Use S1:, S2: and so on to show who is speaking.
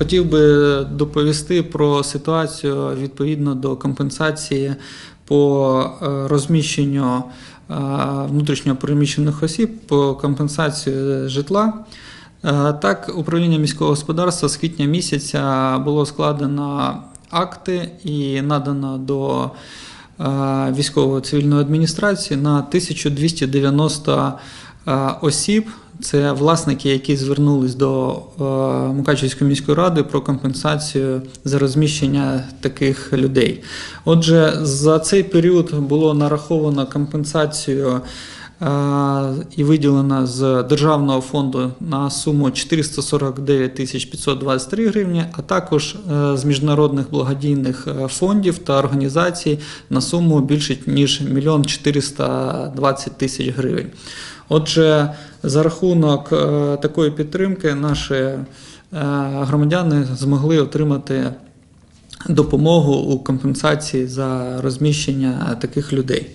S1: Хотів би доповісти про ситуацію відповідно до компенсації по е, розміщенню е, внутрішньо переміщених осіб по компенсації житла. Е, Так, управління міського господарства з квітня місяця було складено акти і надано до військово-цивільної адміністрації на 1290 е, осіб. Це власники, які звернулись до е, Мукачівської міської ради про компенсацію за розміщення таких людей. Отже, за цей період було нараховано компенсацію е, і виділено з державного фонду на суму 449 тисяч 523 гривні, а також е, з міжнародних благодійних е, фондів та організацій на суму більше ніж 1 420 тисяч гривень. Отже, за рахунок е, такої підтримки наші е, громадяни змогли отримати допомогу у компенсації за розміщення таких людей.